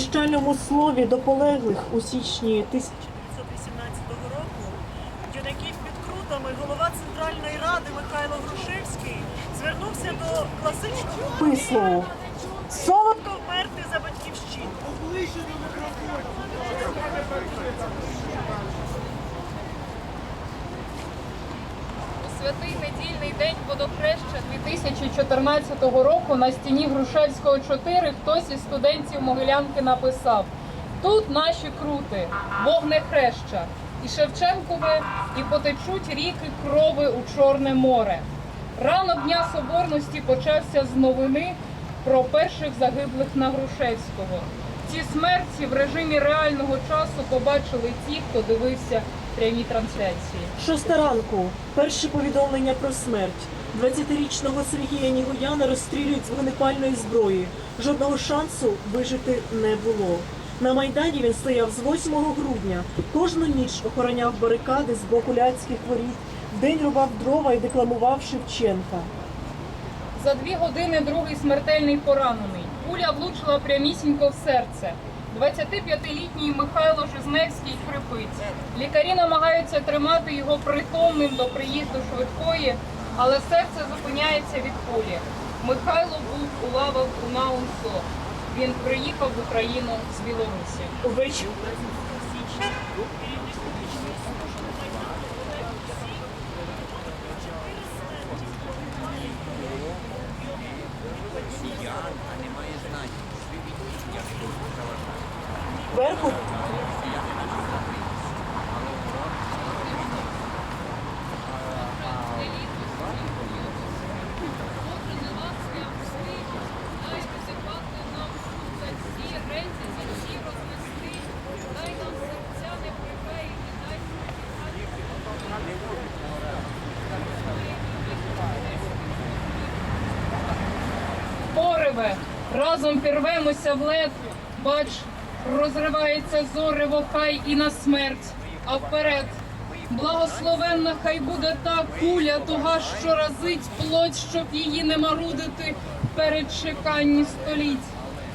прощальному слові до полеглих у січні 1918 року юнаків під крутами голова Центральної ради Михайло Грушевський звернувся до класичного письму солодко вмерти за батьківщину. Святий недільний день водохреща 2014 року на стіні Грушевського 4 хтось із студентів Могилянки написав: Тут наші крути, вогнехреща, і Шевченкове, і потечуть ріки крови у Чорне море. Ранок Дня Соборності почався з новини про перших загиблих на Грушевського. Ці смерті в режимі реального часу побачили ті, хто дивився прямі трансляції. Шоста ранку. Перше повідомлення про смерть. 20-річного Сергія Нігояна розстрілюють з вогнепальної зброї. Жодного шансу вижити не було. На Майдані він стояв з 8 грудня. Кожну ніч охороняв барикади з боку ляцьких воріт. Вдень рубав дрова і декламував Шевченка. За дві години другий смертельний поранений. Пуля влучила прямісінько в серце. 25-літній Михайло Жизневський хрипить. Лікарі намагаються тримати його притомним до приїзду швидкої, але серце зупиняється від кулі. Михайло був у лавах у Наунсо. Він приїхав в Україну з Білорусі. Пориве, разом пірвемося в лед, бач, розривається зорево хай і на смерть, а вперед. Благословенна хай буде та куля, туга, що разить плоть, щоб її не марудити перед чеканні століть.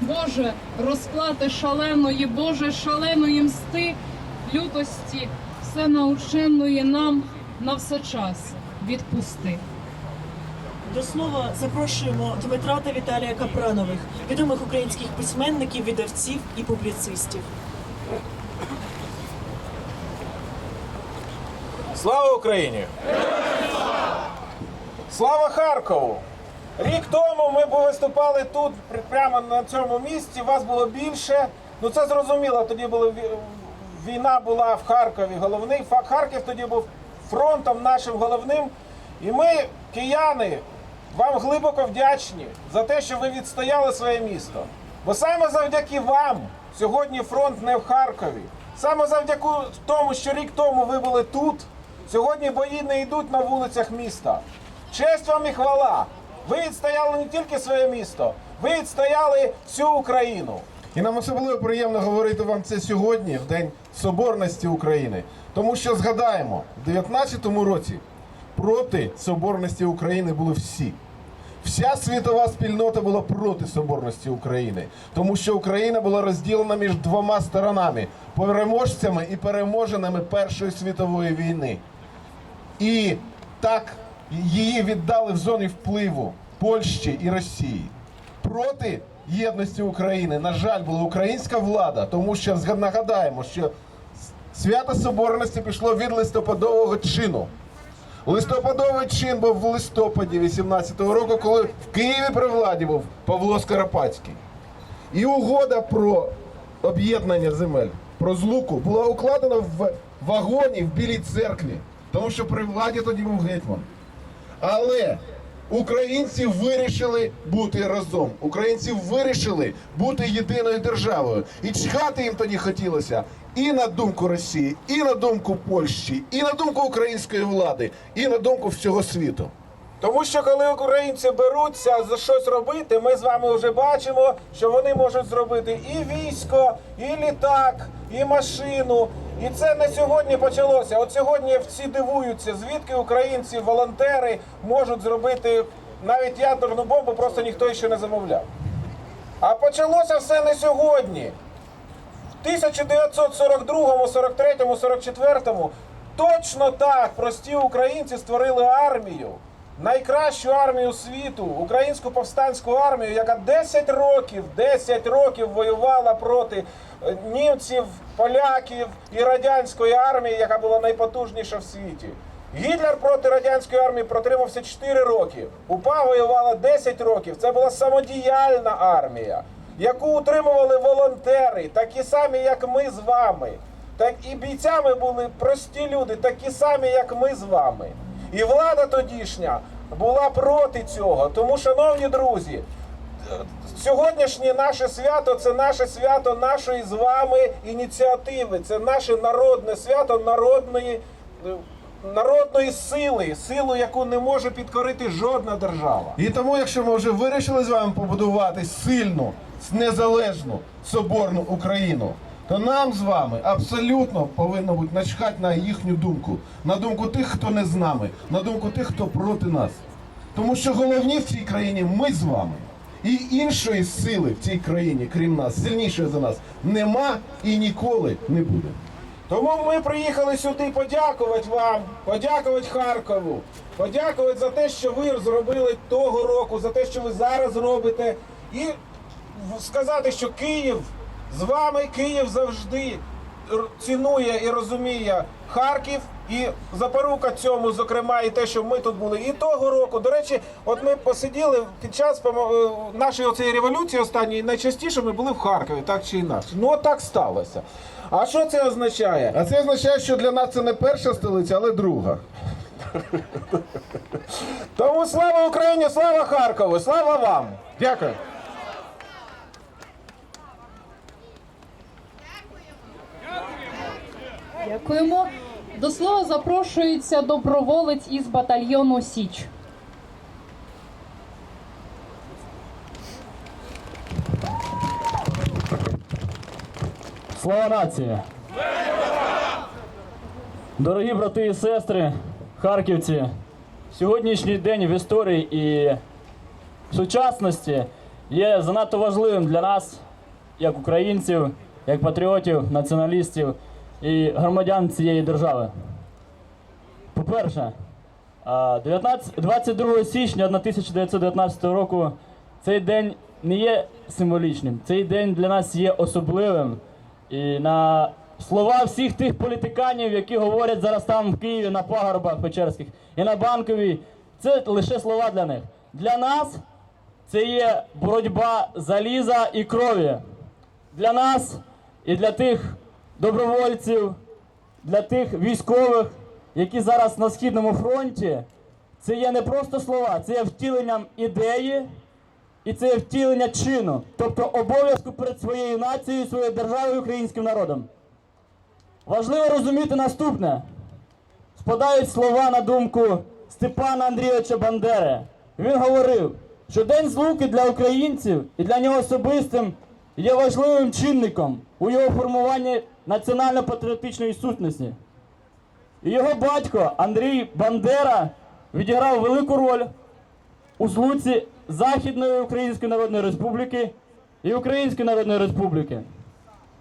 Боже, розплати шаленої, Боже, шаленої мсти, лютості, все наученної нам на все час відпусти. До слова запрошуємо Дмитра та Віталія Капранових, відомих українських письменників, видавців і публіцистів. Слава Україні! Слава Харкову! Рік тому ми б виступали тут, прямо на цьому місці. Вас було більше. Ну це зрозуміло. Тоді були ві- війна була в Харкові. Головний Харків тоді був фронтом нашим головним. І ми кияни вам глибоко вдячні за те, що ви відстояли своє місто. Бо саме завдяки вам сьогодні фронт не в Харкові. Саме завдяки тому, що рік тому ви були тут, сьогодні бої не йдуть на вулицях міста. Честь вам і хвала! Ви відстояли не тільки своє місто, ви відстояли всю Україну. І нам особливо приємно говорити вам це сьогодні, в День Соборності України. Тому що згадаємо, в 19-му році проти Соборності України були всі. Вся світова спільнота була проти Соборності України, тому що Україна була розділена між двома сторонами переможцями і переможеними Першої світової війни. І так її віддали в зоні впливу Польщі і Росії. Проти єдності України, на жаль, була українська влада, тому що нагадаємо, що свято Соборності пішло від листопадового чину. Листопадовий чин був в листопаді 18-го року, коли в Києві при владі був Павло Скоропадський. І угода про об'єднання земель, про злуку була укладена в вагоні в Білій церкві, тому що при владі тоді був гетьман. Але українці вирішили бути разом. Українці вирішили бути єдиною державою. І чхати їм тоді хотілося і на думку Росії, і на думку Польщі, і на думку української влади, і на думку всього світу. Тому що коли українці беруться за щось робити, ми з вами вже бачимо, що вони можуть зробити і військо, і літак, і машину. І це не сьогодні почалося. От сьогодні всі дивуються, звідки українці, волонтери можуть зробити навіть ядерну бомбу, просто ніхто ще не замовляв. А почалося все не сьогодні. В 1942, 43, 44 точно так прості українці створили армію, найкращу армію світу, українську повстанську армію, яка 10 років, 10 років воювала проти е, німців, поляків і радянської армії, яка була найпотужніша в світі. Гітлер проти радянської армії протримався 4 роки. УПА воювала 10 років. Це була самодіяльна армія яку утримували волонтери, такі самі, як ми з вами. Так і бійцями були прості люди, такі самі, як ми з вами. І влада тодішня була проти цього. Тому, шановні друзі, сьогоднішнє наше свято це наше свято нашої з вами ініціативи. Це наше народне свято народної, народної сили, силу, яку не може підкорити жодна держава. І тому, якщо ми вже вирішили з вами побудувати сильну, незалежну, соборну Україну, то нам з вами абсолютно повинно бути начхати на їхню думку, на думку тих, хто не з нами, на думку тих, хто проти нас. Тому що головні в цій країні ми з вами. І іншої сили в цій країні, крім нас, сильнішої за нас, нема і ніколи не буде. Тому ми приїхали сюди подякувати вам, подякувати Харкову, подякувати за те, що ви зробили того року, за те, що ви зараз робите, і сказати, що Київ з вами, Київ завжди цінує і розуміє Харків. І запорука цьому, зокрема, і те, що ми тут були, і того року. До речі, от ми посиділи під час е, нашої оцієї революції останньої. Найчастіше ми були в Харкові, так чи інакше. Ну от так сталося. А що це означає? А це означає, що для нас це не перша столиця, але друга. Тому слава Україні, слава Харкову, слава вам! Дякую. Дякуємо. До слова запрошується доброволець із батальйону Січ. Слава нації! Дорогі брати і сестри, харківці, сьогоднішній день в історії і в сучасності є занадто важливим для нас, як українців, як патріотів, націоналістів і громадян цієї держави. По-перше, а, 19 22 січня 1919 року цей день не є символічним. Цей день для нас є особливим. І на слова всіх тих політиканів, які говорять зараз там в Києві на пагорбах Печерських і на банковій, це лише слова для них. Для нас це є боротьба заліза і крові. Для нас і для тих добровольців, для тих військових, які зараз на східному фронті, це є не просто слова, це є втіленням ідеї і це є втілення чину, тобто обов'язку перед своєю нацією, своєю державою, українським народом. Важливо розуміти наступне. Спадають слова на думку Степана Андрійовича Бандери. Він говорив, що День злуки для українців і для нього особистим є важливим чинником у його формуванні національно-патріотичної сутності. І його батько Андрій Бандера відіграв велику роль у злуці Західної Української Народної Республіки і Української Народної Республіки.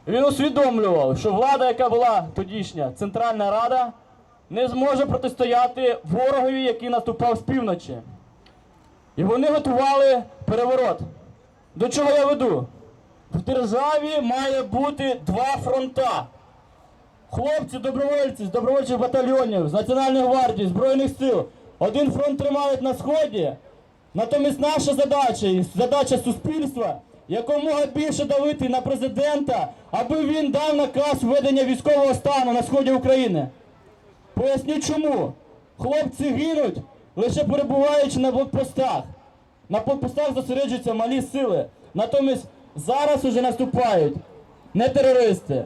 Він усвідомлював, що влада, яка була тодішня Центральна Рада, не зможе протистояти ворогові, який наступав з півночі. І вони готували переворот. До чого я веду? В державі має бути два фронта. Хлопці, добровольці з добровольчих батальйонів, з Національної гвардії, Збройних сил. Один фронт тримають на сході. Натомість наша задача і задача суспільства якомога більше давити на президента, аби він дав наказ введення військового стану на сході України. Поясню чому. Хлопці гинуть, лише перебуваючи на блокпостах. На блокпостах зосереджуються малі сили. Натомість зараз уже наступають не терористи.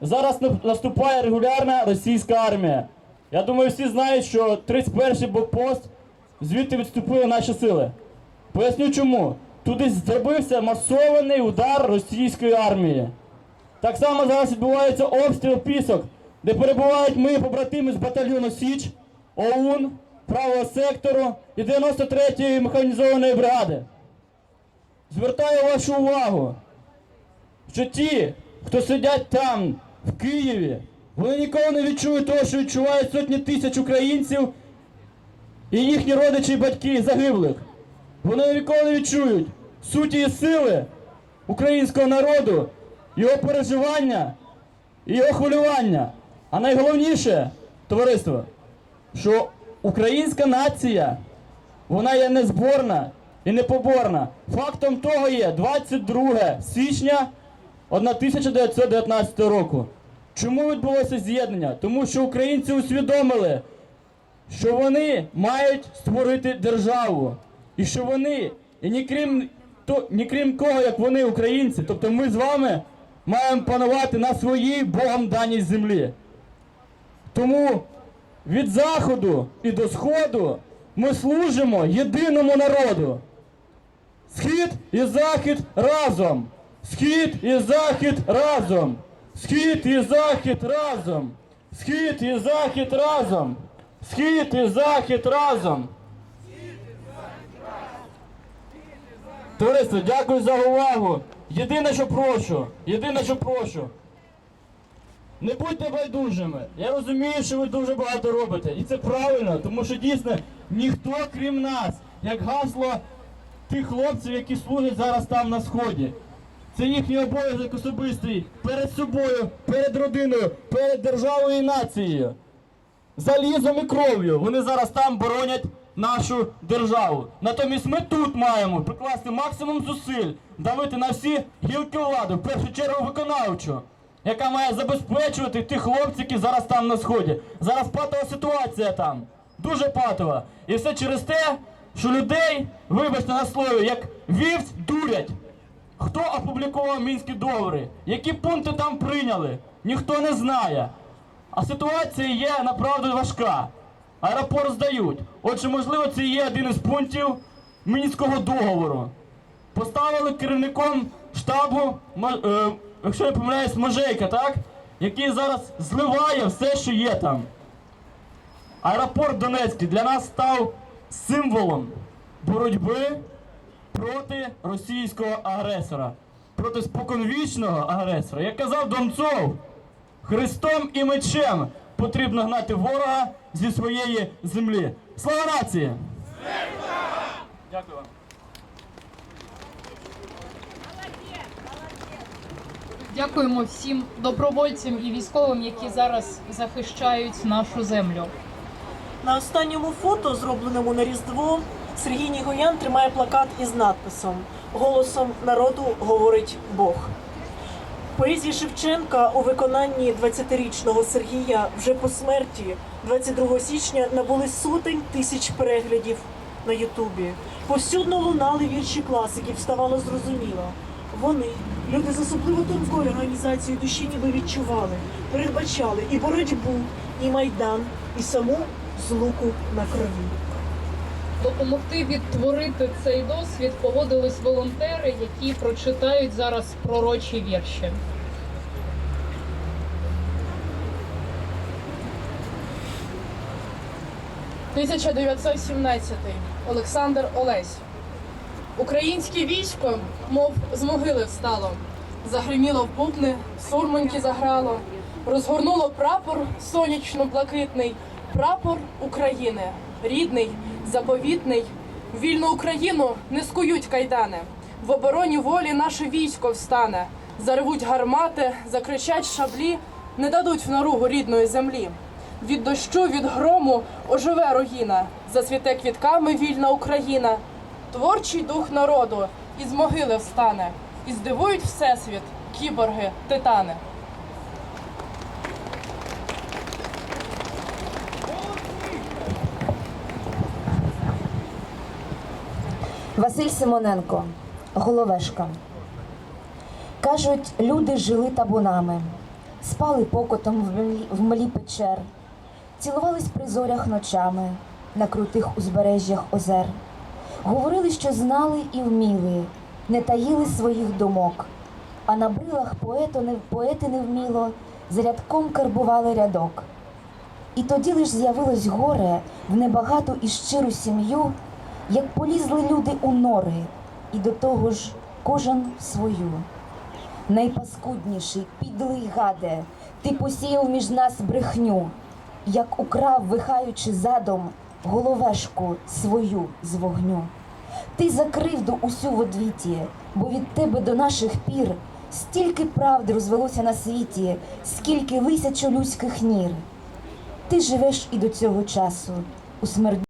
Зараз наступає регулярна російська армія. Я думаю, всі знають, що 31-й блокпост звідти відступили наші сили. Поясню чому. Туди зробився масований удар російської армії. Так само зараз відбувається обстріл пісок, де перебувають мої побратими з батальйону Січ, ОУН, правого сектору і 93-ї механізованої бригади. Звертаю вашу увагу, що ті, хто сидять там, в Києві, вони ніколи не відчують того, що відчувають сотні тисяч українців і їхні родичі і батьки загиблих. Вони ніколи не відчують суті і сили українського народу, його переживання і його хвилювання. А найголовніше, товариство, що українська нація, вона є незборна і непоборна. Фактом того є 22 січня 1919 року. Чому відбулося з'єднання? Тому що українці усвідомили, що вони мають створити державу. І що вони, і ні крім, то, ні крім кого, як вони, українці, тобто ми з вами маємо панувати на своїй Богом даній землі. Тому від заходу і до сходу ми служимо єдиному народу. Схід і захід разом. Схід і захід разом. Схід і захід разом. Схід і захід разом. Схід і захід разом. Товариство, дякую за увагу. Єдине, що прошу, єдине, що прошу. Не будьте байдужими. Я розумію, що ви дуже багато робите. І це правильно, тому що дійсно ніхто, крім нас, як гасло тих хлопців, які служать зараз там на сході. Це їхній обов'язок особистий перед собою, перед родиною, перед державою і нацією. Залізом і кров'ю вони зараз там боронять нашу державу. Натомість ми тут маємо прикласти максимум зусиль, давити на всі гілки влади, в першу чергу виконавчу, яка має забезпечувати тих хлопців, які зараз там на сході. Зараз патова ситуація там. Дуже патова. І все через те, що людей, вибачте на слові, як вівць дурять. Хто опублікував мінські договори? Які пункти там прийняли? Ніхто не знає. А ситуація є направду важка. Аеропорт здають. Отже, можливо, це є один із пунктів мінського договору. Поставили керівником штабу, е, якщо я помиляюсь, Можейка, так? Який зараз зливає все, що є там. Аеропорт Донецький для нас став символом боротьби проти російського агресора, проти споконвічного агресора. Як казав Донцов, Христом і мечем потрібно гнати ворога зі своєї землі. Слава нації! Дякую вам. Дякуємо всім добровольцям і військовим, які зараз захищають нашу землю. На останньому фото, зробленому на Різдво, Сергій Нігоян тримає плакат із надписом Голосом народу говорить Бог. Поезія Шевченка у виконанні 20-річного Сергія вже по смерті 22 січня набули сотень тисяч переглядів на Ютубі. Повсюдно лунали вірші класиків, ставало зрозуміло. Вони, люди з особливо тонкою організацією душі, ніби відчували, передбачали і боротьбу, і майдан, і саму злуку на крові. Допомогти відтворити цей досвід погодились волонтери, які прочитають зараз пророчі вірші. «1917. Олександр Олесь. Українське військо, мов з могили встало, загриміло в бубни, сурмоньки заграло, розгорнуло прапор сонячно-блакитний, прапор України, рідний, заповітний. Вільну Україну не скують кайдани. В обороні волі наше військо встане. Заревуть гармати, закричать шаблі, не дадуть в наругу рідної землі. Від дощу, від грому оживе руїна, зацвіте квітками вільна Україна. Творчий дух народу із могили встане, і здивують всесвіт кіборги, титани. Василь Симоненко, Головешка. Кажуть, люди жили табунами, спали покотом в млі, печер, цілувались при зорях ночами на крутих узбережжях озер. Говорили, що знали і вміли, не таїли своїх думок, а на брилах поету не, поети невміло з рядком карбували рядок. І тоді лиш з'явилось горе в небагату і щиру сім'ю, як полізли люди у нори, і до того ж кожен свою. Найпаскудніший, підлий гаде, ти посіяв між нас брехню, як украв, вихаючи задом, головешку свою з вогню. Ти за кривду усю в одвіті, бо від тебе до наших пір стільки правди розвелося на світі, скільки лисячо людських нір. Ти живеш і до цього часу у смерді.